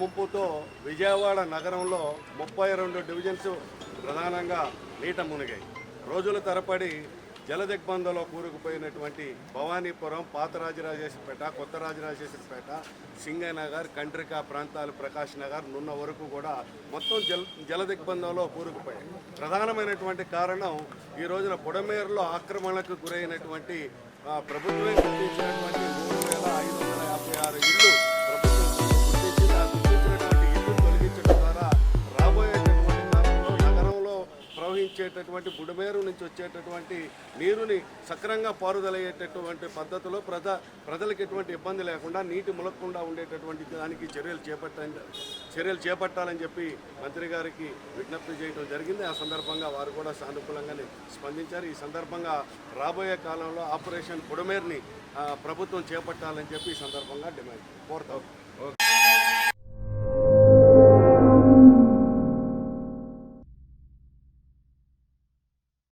ముంపుతో విజయవాడ నగరంలో ముప్పై రెండు డివిజన్స్ ప్రధానంగా నీట మునిగాయి. రోజుల తరబడి జలదిగ్బంధంలో కూరుకుపోయినటువంటి భవానీపురం పాత రాజరాజేశ్వరపేట కొత్త రాజరాజేశ్వరపేట సింగనగర్ కండ్రికా ప్రాంతాలు ప్రకాష్ నగర్ నున్న వరకు కూడా మొత్తం జల జలదిగ్బంధంలో కూరుకుపోయాయి. ప్రధానమైనటువంటి కారణం ఈ రోజున పొడమేరులో ఆక్రమణకు గురైనటువంటి ప్రభుత్వం ప్రభుత్వమే వచ్చేటటువంటి బుడమేరు నుంచి వచ్చేటటువంటి నీరుని సక్రంగా పారుదలయ్యేటటువంటి పద్ధతిలో ప్రజ ప్రజలకు ఎటువంటి ఇబ్బంది లేకుండా నీటి ములక్కుండా ఉండేటటువంటి దానికి చర్యలు చేపట్టండి చర్యలు చేపట్టాలని చెప్పి మంత్రి గారికి విజ్ఞప్తి చేయడం జరిగింది. ఆ సందర్భంగా వారు కూడా సానుకూలంగానే స్పందించారు. ఈ సందర్భంగా రాబోయే కాలంలో ఆపరేషన్ బుడమేరుని ప్రభుత్వం చేపట్టాలని చెప్పి ఈ సందర్భంగా డిమాండ్ కోరుతాం.